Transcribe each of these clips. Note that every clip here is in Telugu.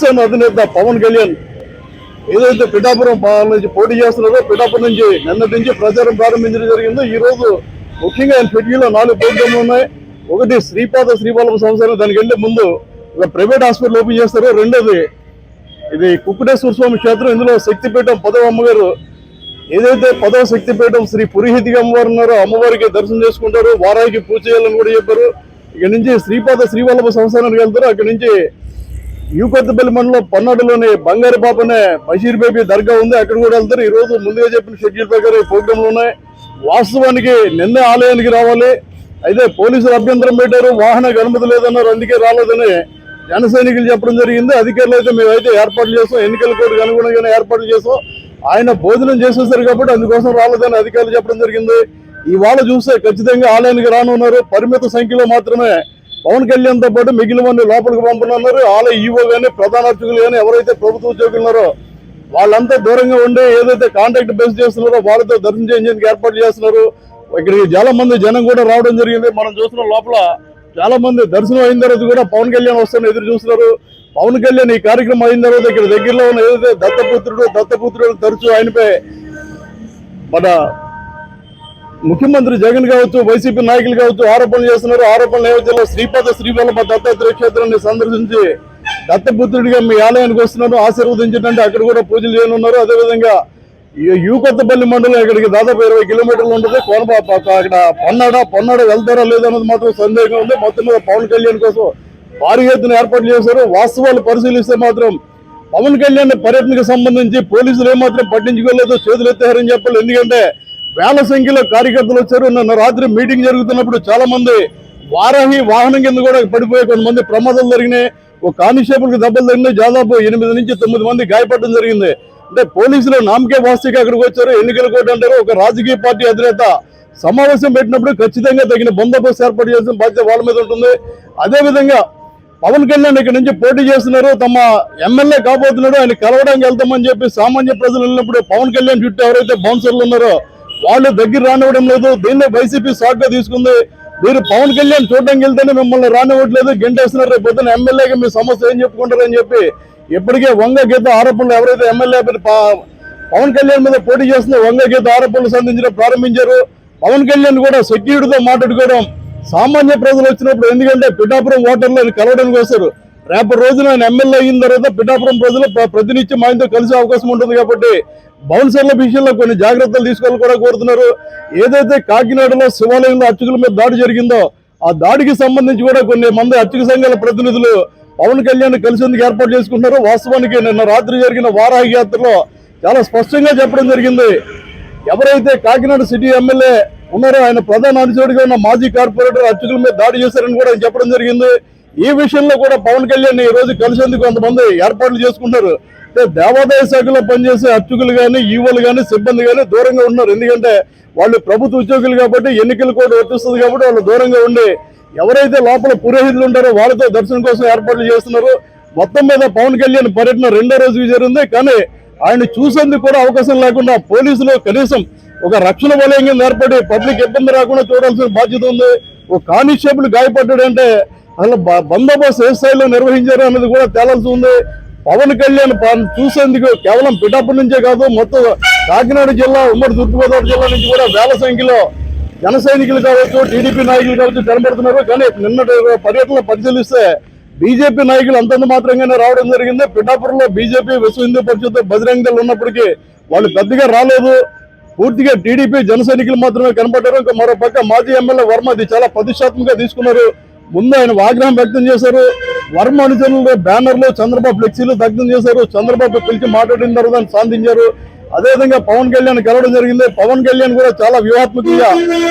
జనసేన అధినేత పవన్ కళ్యాణ్ ఏదైతే పిఠాపురం నుంచి పోటీ చేస్తున్నారో పిఠాపురం నుంచి నిన్నటి నుంచి ప్రచారం ప్రారంభించడం జరిగిందో ఈ రోజు ముఖ్యంగా ఆయన షెడ్యూల్లో నాలుగు ప్రోగ్రాంలు ఉన్నాయి. ఒకటి శ్రీపాద శ్రీపాలవ సంవత్సరం దానికి వెళ్ళే ముందు ఒక ప్రైవేట్ హాస్పిటల్ ఓపెన్ చేస్తారు. రెండోది ఇది కుక్కుటేశ్వర స్వామి క్షేత్రం ఇందులో శక్తిపీఠం పదవ అమ్మగారు ఏదైతే పదవ శక్తిపీఠం శ్రీ పురిహితిగా అమ్మవారు ఉన్నారో అమ్మవారికి దర్శనం చేసుకుంటారు వారానికి పూజ చేయాలని కూడా చెప్పారు. ఇక్కడ నుంచి శ్రీపాద శ్రీవల్లభ సంస్థానానికి వెళ్తారు. అక్కడ నుంచి యూకొత్తపల్లి మండలం పన్నాడులోని బంగారు బాబు అనే బషీర్ బేబీ దర్గా ఉంది. అక్కడ కూడా వెళ్తారు. ఈ రోజు ముందుగా చెప్పిన షెడ్యూల్ ప్రకారం ఈ ప్రోగ్రాంలు ఉన్నాయి. వాస్తవానికి నిన్నే ఆలయానికి రావాలి. అయితే పోలీసులు అభ్యంతరం పెట్టారు. వాహనకు అనుమతి లేదన్నారు. అందుకే రాలేదని జన సైనికులు చెప్పడం జరిగింది. అధికారులు అయితే మేమైతే ఏర్పాట్లు చేస్తాం. ఎన్నికల కోడ్కి అనుగుణంగానే ఏర్పాట్లు చేస్తాం. ఆయన భోజనం చేసేసారు కాబట్టి అందుకోసం రాలేదని అధికారులు చెప్పడం జరిగింది. ఇవాళ చూస్తే ఖచ్చితంగా ఆలయానికి రానున్నారు. పరిమిత సంఖ్యలో మాత్రమే పవన్ కళ్యాణ్తో పాటు మిగిలిన మంది లోపలికి పంపనున్నారు. ఆలయ ఈవో కానీ ప్రధాన అర్చకులు కానీ ఎవరైతే ప్రభుత్వ ఉద్యోగులు ఉన్నారో వాళ్ళంతా దూరంగా ఉండి ఏదైతే కాంటాక్ట్ బేస్ చేస్తున్నారో వాళ్ళతో దర్శనం చేయించేందుకు ఏర్పాటు చేస్తున్నారు. ఇక్కడికి చాలా మంది జనం కూడా రావడం జరిగింది. మనం చూస్తున్న లోపల చాలా మంది దర్శనం అయిన తర్వాత కూడా పవన్ కళ్యాణ్ వస్తాను ఎదురు చూస్తున్నారు. పవన్ కళ్యాణ్ ఈ కార్యక్రమం అయిన తర్వాత ఇక్కడ దగ్గరలో ఉన్న ఏదైతే దత్తపుత్రుడు దత్తపుత్రుడు తరచూ ఆయనపై మన ముఖ్యమంత్రి జగన్ కావచ్చు వైసీపీ నాయకులు కావచ్చు ఆరోపణలు చేస్తున్నారు. ఆరోపణల నేపథ్యంలో శ్రీపాద శ్రీవల్లభ దత్తాత్రేయ క్షేత్రాన్ని సందర్శించి దత్తపుత్రుడిగా మీ ఆలయానికి వస్తున్నారు. ఆశీర్వదించడానికి అక్కడ కూడా పూజలు చేయనున్నారు. అదేవిధంగా ఈ యూకొత్తపల్లి మండలం ఇక్కడికి దాదాపు ఇరవై కిలోమీటర్లు ఉంటుంది. కోనపా అక్కడ పొన్నాడ పొన్నాడ వెళ్తారా లేదన్నది మాత్రం సందేహం ఉంది. మొత్తం మీద పవన్ కళ్యాణ్ కోసం భారీ ఎత్తున ఏర్పాట్లు చేశారు. వాస్తవాలు పరిశీలిస్తే మాత్రం పవన్ కళ్యాణ్ పర్యటనకు సంబంధించి పోలీసులు ఏమాత్రం పట్టించుకోలేదు. చేతులు ఎత్తారని చెప్పాలి ఎందుకంటే వేల సంఖ్యలో కార్యకర్తలు వచ్చారు. నిన్న రాత్రి మీటింగ్ జరుగుతున్నప్పుడు చాలా మంది వారాహి వాహనం కింద కూడా పడిపోయి కొంతమంది ప్రమాదాలు జరిగినాయి. ఒక కానిస్టేబుల్ దెబ్బలు తగిలినాయి. దాదాపు ఎనిమిది నుంచి తొమ్మిది మంది గాయపడడం జరిగింది. అంటే పోలీసులు నామకే వాస్తవిక అక్కడికి వచ్చారు. ఎన్నికల కోర్టు అంటారు. ఒక రాజకీయ పార్టీ అధినేత సమావేశం పెట్టినప్పుడు ఖచ్చితంగా తగిన బందోబస్తు ఏర్పాటు చేసిన బాధ్యత వాళ్ళ మీద ఉంటుంది. అదే విధంగా పవన్ కళ్యాణ్ ఇక్కడ నుంచి పోటీ చేస్తున్నారు. తమ ఎమ్మెల్యే కాబోతున్నాడు. ఆయన కలవడానికి వెళ్తామని చెప్పి సామాన్య ప్రజలు వెళ్ళినప్పుడు పవన్ కళ్యాణ్ చుట్టూ ఎవరైతే బౌన్సర్లు ఉన్నారో వాళ్ళు దగ్గర రానివ్వడం లేదు. దీన్నే వైసీపీ సాగ్గా తీసుకుంది. మీరు పవన్ కళ్యాణ్ చూడడానికి వెళ్తేనే మిమ్మల్ని రానివ్వట్లేదు. గెంటేస్తున్నారు. రేపు పొద్దున ఎమ్మెల్యేగా మీ సమస్య ఏం చెప్పుకుంటారని చెప్పి ఇప్పటికే వంగ గీత ఆరోపణలు ఎవరైతే ఎమ్మెల్యే పవన్ కళ్యాణ్ మీద పోటీ చేస్తున్న వంగ గీత ఆరోపణలు సంధించడం ప్రారంభించారు. పవన్ కళ్యాణ్ కూడా సెక్యూరిటీతో మాట్లాడుకోవడం సామాన్య ప్రజలు వచ్చినప్పుడు ఎందుకంటే పిఠాపురం ఓటర్లు కలవడానికి వస్తారు. రేపటి రోజున ఆయన ఎమ్మెల్యే అయిన తర్వాత పిఠాపురం ప్రజలు ప్ర- ప్రతినిత్యం ఆయనతో కలిసే అవకాశం ఉంటుంది కాబట్టి బౌన్సర్ల విషయంలో కొన్ని జాగ్రత్తలు తీసుకోవాలని కూడా కోరుతున్నారు. ఏదైతే కాకినాడలో శివాలయంలో అర్చకుల మీద దాడి జరిగిందో ఆ దాడికి సంబంధించి కూడా కొన్ని మంది అర్చక సంఘాల ప్రతినిధులు పవన్ కళ్యాణ్ కలిసేందుకు ఏర్పాటు చేసుకుంటున్నారు. వాస్తవానికి నిన్న రాత్రి జరిగిన వారాహి యాత్రలో చాలా స్పష్టంగా చెప్పడం జరిగింది. ఎవరైతే కాకినాడ సిటీ ఎమ్మెల్యే ఉన్నారో ఆయన ప్రధాన అనుచరుడిగా ఉన్న మాజీ కార్పొరేటర్ అర్చకుల మీద దాడి చేశారని కూడా చెప్పడం జరిగింది. ఈ విషయంలో కూడా పవన్ కళ్యాణ్ ఈ రోజు కలిసేందుకు కొంతమంది ఏర్పాట్లు చేసుకుంటారు అంటే దేవాదాయ శాఖలో పనిచేసే అర్చకులు కానీ ఈవోలు కానీ సిబ్బంది కానీ దూరంగా ఉన్నారు. ఎందుకంటే వాళ్ళు ప్రభుత్వ ఉద్యోగులు కాబట్టి ఎన్నికలు కూడా వర్తిస్తుంది కాబట్టి వాళ్ళు దూరంగా ఉండి ఎవరైతే లోపల పురోహితులు ఉంటారో వాళ్ళతో దర్శనం కోసం ఏర్పాట్లు చేస్తున్నారు. మొత్తం మీద పవన్ కళ్యాణ్ పర్యటన రెండో రోజు జరిగింది. కానీ ఆయన చూసేందుకు కూడా అవకాశం లేకుండా పోలీసులు కనీసం ఒక రక్షణ వలయం కింద ఏర్పడి పబ్లిక్ ఇబ్బంది రాకుండా చూడాల్సిన బాధ్యత ఉంది. ఒక కానిస్టేబుల్ గాయపడ్డాడంటే అసలు బ- బందోబస్తు ఏ స్థాయిలో నిర్వహించారు అనేది కూడా తేలాల్సి ఉంది. పవన్ కళ్యాణ్ చూసేందుకు కేవలం పిఠాపురం నుంచే కాదు మొత్తం కాకినాడ జిల్లా ఉమ్మడి తూర్పుగోదావరి జిల్లా నుంచి కూడా వేల సంఖ్యలో జన సైనికులు కావచ్చు టీడీపీ నాయకులు కావచ్చు కనబడుతున్నారు. కానీ నిన్నటి పర్యటన పరిశీలిస్తే బీజేపీ నాయకులు అంతంత మాత్రంగానే రావడం జరిగింది. పిఠాపురంలో బీజేపీ విశ్వ హిందూ పరిషత్ బజరంగ దళ ఉన్నప్పటికీ వాళ్ళు పెద్దగా రాలేదు. పూర్తిగా టీడీపీ జన సైనికులు మాత్రమే కనబడ్డారు ఇంకా మరో పక్క మాజీ ఎమ్మెల్యే వర్మ అది చాలా ప్రతిష్టాత్మకంగా తీసుకున్నారు. ముందు ఆయన వాగ్రహం వ్యక్తం చేశారు. వర్మ అనుచరులు బ్యానర్లు చంద్రబాబు ఫ్లెక్సీలు దగ్ధం చేశారు. చంద్రబాబు పిలిచి మాట్లాడిన తర్వాత సాధించారు. అదేవిధంగా పవన్ కళ్యాణ్ కలవడం జరిగింది. పవన్ కళ్యాణ్ కూడా చాలా వ్యూహాత్మకంగా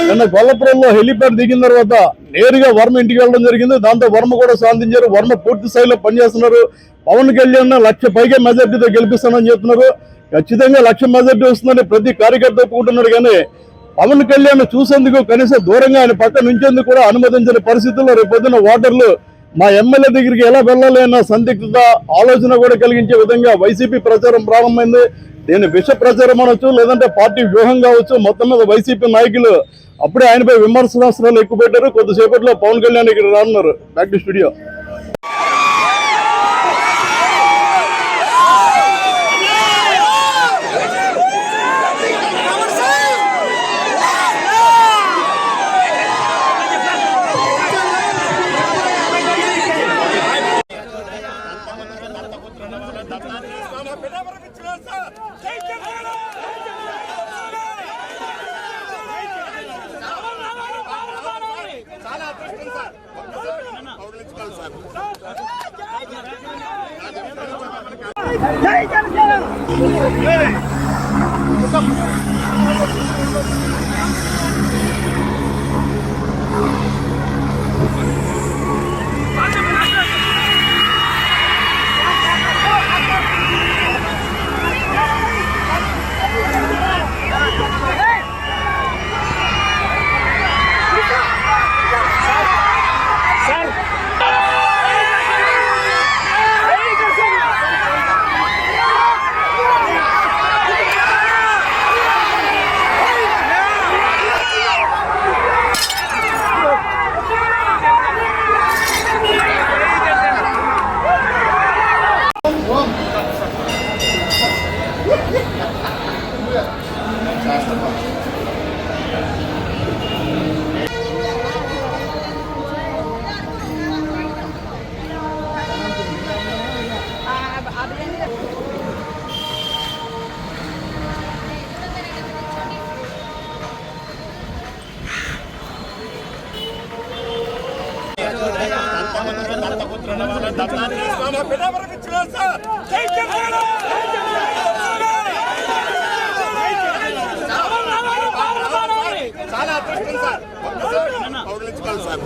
నిన్న గొల్లపురంలో హెలిప్యాడ్ దిగిన తర్వాత నేరుగా వర్మ ఇంటికి వెళ్ళడం జరిగింది. దాంతో వర్మ కూడా శాంతించారు వర్మ పూర్తి స్థాయిలో పనిచేస్తున్నారు. పవన్ కళ్యాణ్ లక్ష పైగా మెజార్టీతో గెలిపిస్తానని చెప్తున్నారు. ఖచ్చితంగా లక్ష మెజార్టీ వస్తుందని ప్రతి కార్యకర్త ఒప్పుకుంటున్నాడు. కానీ పవన్ కళ్యాణ్ చూసేందుకు కనీసం దూరంగా ఆయన పక్క నుంచేందుకు కూడా అనుమతించని పరిస్థితుల్లో రేపొద్దున ఓటర్లు మా ఎమ్మెల్యే దగ్గరికి ఎలా వెళ్ళాలి అన్న సందిగ్ధత ఆలోచన కూడా కలిగించే విధంగా వైసీపీ ప్రచారం ప్రారంభమైంది. దీన్ని విష ప్రచారం అనొచ్చు లేదంటే పార్టీ వ్యూహం కావచ్చు. మొత్తం మీద వైసీపీ నాయకులు అప్పుడే ఆయనపై విమర్శనాస్త్రాలు ఎక్కువ పెట్టారు. కొద్దిసేపట్లో పవన్ కళ్యాణ్ ఇక్కడ రానున్నారు. బ్యాక్ టు స్టూడియో జై జనసేన చాలా అదృష్టం సార్ ఒక్కసారి పౌరులించుకోవాలి సార్